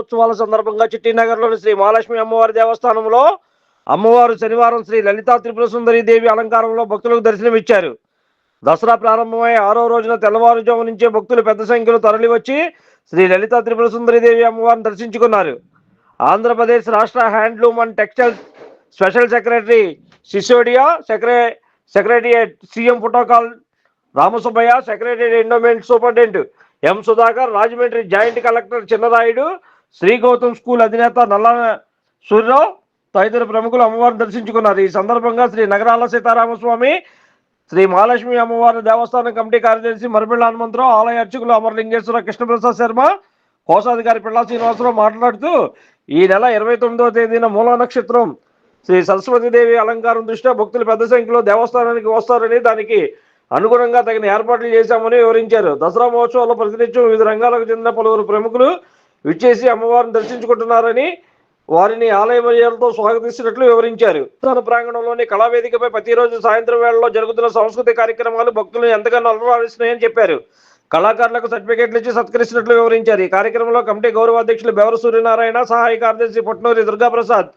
ఉత్సవాల సందర్భంగా చిట్టినగర్లోని శ్రీ మహాలక్ష్మి అమ్మవారి దేవస్థానంలో అమ్మవారు శనివారం శ్రీ లలితా త్రిపుర సుందరి దేవి అలంకారంలో భక్తులకు దర్శనమిచ్చారు. దసరా ప్రారంభమై ఆరో రోజున తెల్లవారుజాము నుంచే భక్తులు పెద్ద సంఖ్యలో తరలివచ్చి శ్రీ లలితా త్రిపుర సుందరి దేవి అమ్మవారిని దర్శించుకున్నారు. ఆంధ్రప్రదేశ్ రాష్ట్ర handloom and textile special secretary Sisodia secretary secretariat CM protocol Ramasubbaiah secretary endowment superintendent M Sudhakar Rajahmundry joint collector Chinnarayudu Shri Gautam school అధినేత నల్ల సూర్యరావు తదితర ప్రముఖులు అమ్మవారిని దర్శించుకున్నారు. ఈ సందర్భంగా శ్రీ నగరాల సీతారామస్వామి శ్రీ మహాలక్ష్మి అమ్మవారి దేవస్థానం కమిటీ కార్యదర్శి మరిపిళ్ళ హనుమంతరావు ఆలయ అర్చకులు అమరలింగేశ్వర కృష్ణప్రసాద్ శర్మ కోశాధికారి పిళ్ళ శ్రీనివాసరావు మాట్లాడుతూ ఈ నెల ఇరవై తొమ్మిదవ తేదీన మూల నక్షత్రం శ్రీ సరస్వతీదేవి అలంకారం దృష్ట్యా భక్తులు పెద్ద సంఖ్యలో దేవస్థానానికి వస్తారని దానికి అనుగుణంగా తగిన ఏర్పాట్లు చేశామని వివరించారు. దసరా మహోత్సవాల్లో ప్రతినిత్యం వివిధ రంగాలకు చెందిన పలువురు ప్రముఖులు విచ్చేసి అమ్మవారిని దర్శించుకుంటున్నారని వారిని ఆలయ మర్యాదలతో స్వాగతిస్తున్నట్లు వివరించారు. ప్రాంగణంలోని కళావేదికపై ప్రతిరోజు సాయంత్రం వేళలో జరుగుతున్న సాంస్కృతిక కార్యక్రమాలు భక్తులను ఎంతగానో అలవారిస్తున్నాయని చెప్పారు. కళాకారులకు సర్టిఫికెట్లు ఇచ్చి సత్కరిస్తున్నట్లు వివరించారు. ఈ కార్యక్రమంలో కమిటీ గౌరవ అధ్యక్షులు బెవర సూర్యనారాయణ సహాయ కార్యదర్శి పొట్నూరి దుర్గాప్రసాద్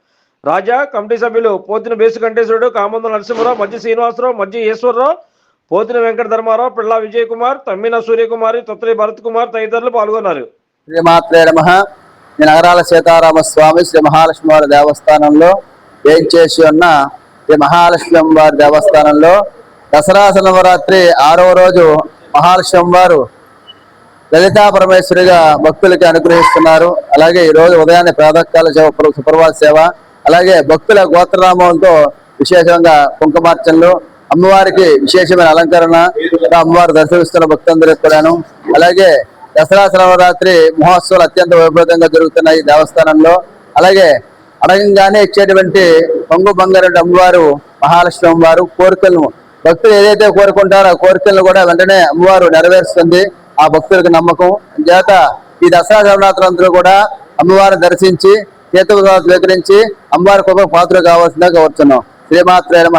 రాజా కమిటీ సభ్యులు పోతిన బేసు కంటేశ్వరుడు కామందు నరసింహరావు మధ్య శ్రీనివాసరావు మధ్య ఈశ్వరరావు పోతిన వెంకట ధర్మారావు పిళ్ళ విజయ్ కుమార్ తమ్మిన సూర్యకుమారి తొత్తలి భరత్ కుమార్ తదితరులు పాల్గొన్నారు. శ్రీమాత్రే నమ. ఈ నగరాల సీతారామస్వామి శ్రీ మహాలక్ష్మి వారి దేవస్థానంలో ఏం చేసి ఉన్న శ్రీ మహాలక్ష్మి వారి దేవస్థానంలో దసరా నవరాత్రి ఆరవ రోజు మహాలక్ష్మి వారు లలితా పరమేశ్వరిగా భక్తులకి అనుగ్రహిస్తున్నారు. అలాగే ఈ రోజు ఉదయాన్నే ప్రాతకాల సేవ ప్ర- సుప్రభాత సేవ అలాగే భక్తుల గోత్రనామంతో విశేషంగా కుంకుమార్చనలు అమ్మవారికి విశేషమైన అలంకరణ అమ్మవారు దర్శనమిస్తున్న భక్తులందరూ కూడాను. అలాగే దసరా నవరాత్రి మహోత్సవాలు అత్యంత వైభవంగా జరుగుతున్నాయి ఈ దేవస్థానంలో. అలాగే అడగంగానే ఇచ్చేటువంటి పొంగు బంగారు అమ్మవారు మహాలక్ష్మి అమ్మవారు కోరికలను భక్తులు ఏదైతే కోరుకుంటారో ఆ కోరికలను కూడా వెంటనే అమ్మవారు నెరవేరుస్తుంది. ఆ భక్తులకు నమ్మకం. చేత ఈ దసరా నవరాత్రులందరూ కూడా అమ్మవారిని దర్శించి చేతులు స్వీకరించి అమ్మవారి కృప పాత్ర కావాల్సిందిగా కోరుతున్నాం శ్రీమాత్రే నమ.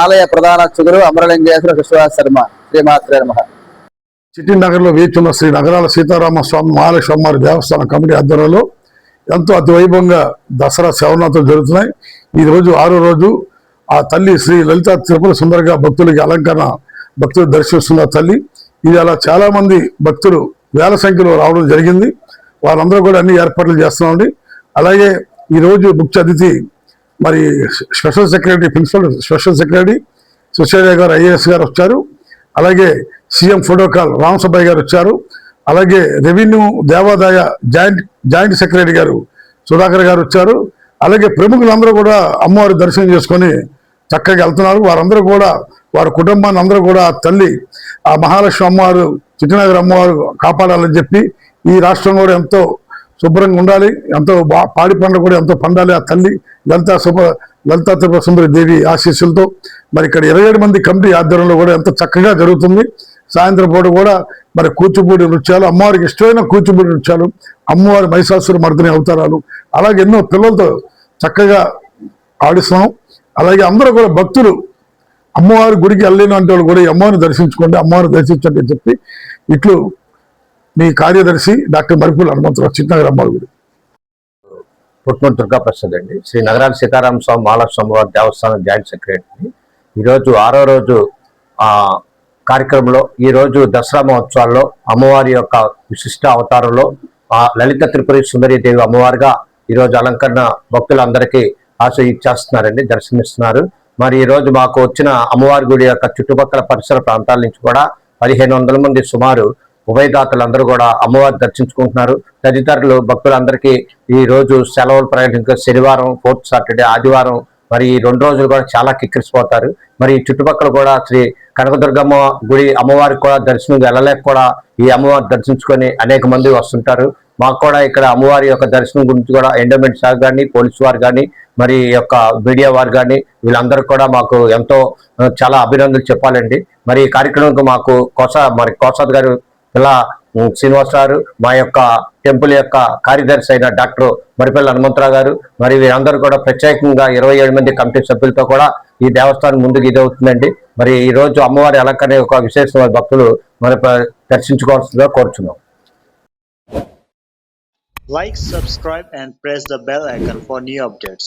ఆలయ ప్రధాన అర్చకుడు అమరలింగేశ్వర విశ్వాస శర్మ. శ్రీమాత్రే నమ. చిట్టినగర్లో వేచున్న శ్రీ నగరాల సీతారామ స్వామి మహాలక్ష్మి వారి దేవస్థాన కమిటీ ఆధ్వర్యంలో ఎంతో అతివైభవంగా దసరా శవనాథులు జరుగుతున్నాయి. ఈ రోజు ఆరో రోజు ఆ తల్లి శ్రీ లలిత తిరుపతి సుందరగా భక్తులకి అలంకరణ భక్తులు దర్శిస్తున్న తల్లి. ఇది అలా చాలామంది భక్తులు వేల సంఖ్యలో రావడం జరిగింది. వారందరూ కూడా అన్ని ఏర్పాట్లు చేస్తున్నామండి. అలాగే ఈరోజు ముఖ్య అతిథి మరి special secretary principal special secretary Susailaiah గారు ఐఏఎస్ గారు వచ్చారు. అలాగే సీఎం ఫోటోకాల్ రామసభయ్య గారు వచ్చారు. అలాగే రెవెన్యూ దేవాదాయ జాయింట్ జాయింట్ సెక్రటరీ గారు సుధాకర్ గారు వచ్చారు. అలాగే ప్రముఖులందరూ కూడా అమ్మవారి దర్శనం చేసుకొని చక్కగా వెళ్తున్నారు. వారందరూ కూడా వారి కుటుంబాన్ని అందరూ కూడా తల్లి ఆ మహాలక్ష్మి అమ్మవారు చిట్టనగర్ అమ్మవారు కాపాడాలని చెప్పి ఈ రాష్ట్రం కూడా ఎంతో శుభ్రంగా ఉండాలి ఎంతో బా పాడి పండ్లు కూడా ఎంతో పండాలి. ఆ తల్లి లలితా శుభ లలితా త్రిపుర సుందరి దేవి ఆశీస్సులతో మరి ఇక్కడ ఇరవై ఏడు మంది కమిటీ ఆధ్వర్యంలో కూడా ఎంతో చక్కగా జరుగుతుంది. సాయంత్రం పూట కూడా మరి కూచిపూడి నృత్యాలు అమ్మవారికి ఇష్టమైన కూచిపూడి నృత్యాలు అమ్మవారి మహిషాసుర మర్దిని అవతారాలు అలాగే ఎన్నో పిల్లలతో చక్కగా ఆడిస్తున్నాం. అలాగే అందరూ కూడా భక్తులు అమ్మవారి గుడికి వెళ్ళలేని అంటే వాళ్ళు కూడా ఈ అమ్మవారిని దర్శించుకోండి అమ్మవారిని దర్శించండి అని చెప్పి ఇట్లు మీ కార్యదర్శి డాక్టర్ మరిపూల్ హనుమంతరావు చిన్నగర్ అమ్మవారి గుడి పుట్నూరు దుర్గా ప్రసాద్ అండి. శ్రీ నగరాల సీతారామ స్వామి మహాలక్ష్మి వారి దేవస్థానం జాయింట్ సెక్రటరీ. ఈరోజు ఆరో రోజు కార్యక్రమంలో ఈ రోజు దసరా మహోత్సవాల్లో అమ్మవారి యొక్క విశిష్ట అవతారంలో ఆ లలిత త్రిపురి సుందరి దేవి అమ్మవారిగా ఈరోజు అలంకరణ భక్తులందరికీ ఆశ ఇచ్చేస్తున్నారండి దర్శనమిస్తున్నారు. మరి ఈరోజు మాకు వచ్చిన అమ్మవారి గుడి యొక్క చుట్టుపక్కల పరిసర ప్రాంతాల నుంచి కూడా పదిహేను వందల మంది సుమారు ఉభయదాతలందరూ కూడా అమ్మవారి దర్శించుకుంటున్నారు. తదితరులు భక్తులందరికీ ఈ రోజు సెలవులు ప్రకటించ శనివారం ఫోర్త్ సాటర్డే ఆదివారం మరి ఈ రెండు రోజులు కూడా చాలా కిక్కిరిసిపోతారు. మరి చుట్టుపక్కల కూడా శ్రీ కనకదుర్గమ్మ గుడి అమ్మవారికి కూడా దర్శనం వెళ్ళలేక కూడా ఈ అమ్మవారి దర్శించుకొని అనేక మంది వస్తుంటారు. మాకు కూడా ఇక్కడ అమ్మవారి యొక్క దర్శనం గురించి కూడా ఎండోమెంట్ సార్ కానీ పోలీసు వారు కానీ మరి ఈ యొక్క మీడియా వారు కానీ వీళ్ళందరూ కూడా మాకు ఎంతో చాలా అభినందనలు చెప్పాలండి. మరి ఈ కార్యక్రమంకి మాకు కోసా మరి కోసాద్ గారు ఇలా శ్రీనివాస్ గారు మా యొక్క టెంపుల్ యొక్క కార్యదర్శి అయిన డాక్టర్ మరిపల్లి హనుమంతరావు గారు మరి వీరందరూ కూడా ప్రత్యేకంగా ఇరవై ఏడు మంది కమిటీ సభ్యులతో కూడా ఈ దేవస్థానం ముందుకు ఇది అవుతుందండి మరి ఈ రోజు అమ్మవారి అలంకరణ ఒక విశేషమైన భక్తులు మరి దర్శించుకోవాల్సిందిగా కోరుచున్నాం Like, subscribe, and press the bell icon for new updates.